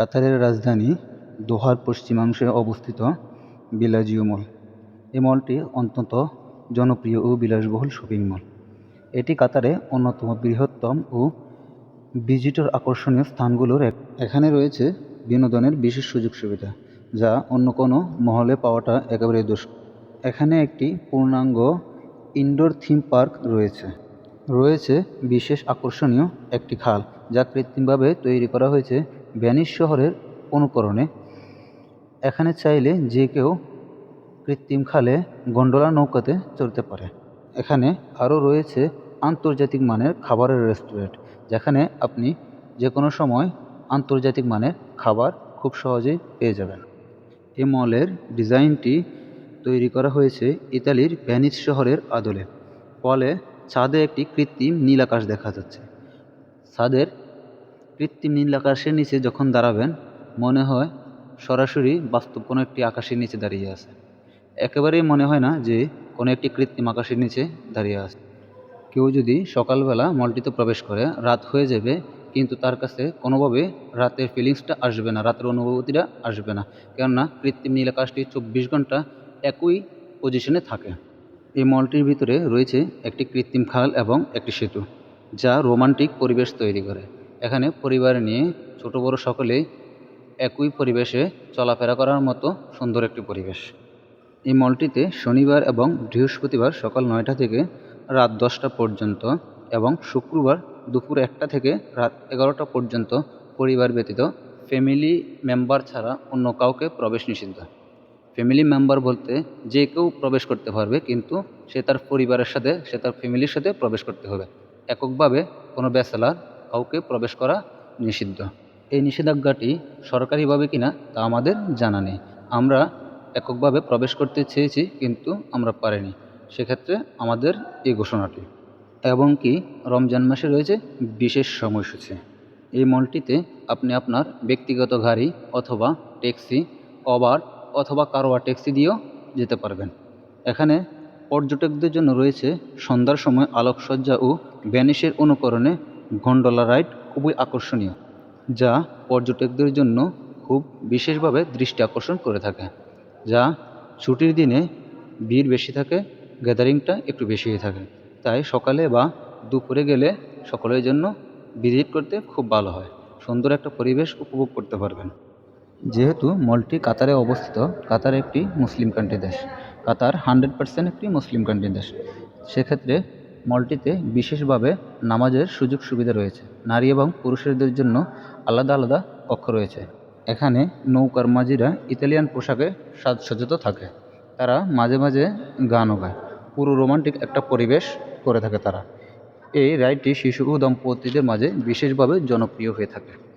কাতারের রাজধানী দোহার পশ্চিমাংশে অবস্থিত বিলাজিও মল। এই মলটি অত্যন্ত জনপ্রিয় ও বিলাসবহুল শপিং মল। এটি কাতারে অন্যতম বৃহত্তম ও ভিজিটর আকর্ষণীয় স্থানগুলোর এক। এখানে রয়েছে বিনোদনের বিশেষ সুযোগ সুবিধা, যা অন্য কোনো মহলে পাওয়াটা একেবারে দোষ। এখানে একটি পূর্ণাঙ্গ ইনডোর থিম পার্ক রয়েছে। রয়েছে বিশেষ আকর্ষণীয় একটি খাল, যা কৃত্রিমভাবে তৈরি করা হয়েছে ভ্যানিস শহরের অনুকরণে, এখানে চাইলে যে কেউ কৃত্রিম খালে গন্ডোলা নৌকাতে চড়তে পারে। এখানে আরও রয়েছে আন্তর্জাতিক মানের খাবারের রেস্টুরেন্ট, যেখানে আপনি যে কোনো সময় আন্তর্জাতিক মানের খাবার খুব সহজেই পেয়ে যাবেন। এই মলের ডিজাইনটি তৈরি করা হয়েছে ইতালির ভ্যানিস শহরের আদলে। ফলে ছাদে একটি কৃত্রিম নীল আকাশ দেখা যাচ্ছে। ছাদের কৃত্রিম নীল আকাশের নিচে যখন দাঁড়াবেন, মনে হয় সরাসরি বাস্তব কোনো একটি আকাশের নিচে দাঁড়িয়ে আছে। একেবারেই মনে হয় না যে কোনো একটি কৃত্রিম আকাশের নিচে দাঁড়িয়ে আছে। কেউ যদি সকালবেলা মলটিতে প্রবেশ করে, রাত হয়ে যাবে, কিন্তু তার কাছে কোনোভাবে রাতের ফিলিংসটা আসবে না, রাতের অনুভূতিটা আসবে না। কেননা কৃত্রিম নীল আকাশটি চব্বিশ ঘণ্টা একই পজিশনে থাকে। এই মলটির ভিতরে রয়েছে একটি কৃত্রিম খাল এবং একটি সেতু, যা রোমান্টিক পরিবেশ তৈরি করে। এখানে পরিবার নিয়ে ছোট বড় সকলেই একই পরিবেশে চলাফেরা করার মতো সুন্দর একটি পরিবেশ। এই মলটিতে শনিবার এবং বৃহস্পতিবার সকাল নয়টা থেকে রাত দশটা পর্যন্ত এবং শুক্রবার দুপুর একটা থেকে রাত এগারোটা পর্যন্ত পরিবার ব্যতীত ফ্যামিলি মেম্বার ছাড়া অন্য কাউকে প্রবেশ নিষিদ্ধ। ফ্যামিলি মেম্বার বলতে যে কেউ প্রবেশ করতে পারবে কিন্তু সে তার পরিবারের সাথে, সে তার ফ্যামিলির সাথে প্রবেশ করতে হবে। এককভাবে কোনো ব্যাচেলার কাউকে প্রবেশ করা নিষিদ্ধ। এই নিষেধাজ্ঞাটি সরকারিভাবে কিনা তা আমাদের জানা নেই। আমরা এককভাবে প্রবেশ করতে চেয়েছি, কিন্তু আমরা পারিনি। সেক্ষেত্রে আমাদের এই ঘোষণাটি। এবং কি রমজান মাসে রয়েছে বিশেষ সময়সূচি। এই মলটিতে আপনি আপনার ব্যক্তিগত গাড়ি অথবা ট্যাক্সি ওবার অথবা কারোয়া ট্যাক্সি দিয়েও যেতে পারবেন। এখানে পর্যটকদের জন্য রয়েছে সন্ধ্যার সময় আলোকসজ্জা ও ভ্যানিশের অনুকরণে গন্ডোলা রাইড খুবই আকর্ষণীয়, যা পর্যটকদের জন্য খুব বিশেষভাবে দৃষ্টি আকর্ষণ করে থাকে, যা ছুটির দিনে ভিড় বেশি থাকে, গ্যাদারিংটা একটু বেশিই থাকে। তাই সকালে বা দুপুরে গেলে সকলের জন্য ভিজিট করতে খুব ভালো হয়, সুন্দর একটা পরিবেশ উপভোগ করতে পারবেন। যেহেতু মলটি কাতারে অবস্থিত, কাতার একটি মুসলিম কান্ট্রি দেশ, কাতার হান্ড্রেড পার্সেন্ট একটি মুসলিম কান্ট্রি দেশ, সেক্ষেত্রে মলটিতে বিশেষভাবে নামাজের সুযোগ সুবিধা রয়েছে। নারী এবং পুরুষদের জন্য আলাদা আলাদা কক্ষ রয়েছে। এখানে নৌকার মাঝিরা ইতালিয়ান পোশাকে সাজসজ্জিত থাকে। তারা মাঝে মাঝে গানও গায়। পুরো রোমান্টিক একটা পরিবেশ করে থাকে তারা। এই রাইডটি শিশু ও দম্পতিদের মাঝে বিশেষভাবে জনপ্রিয় হয়ে থাকে।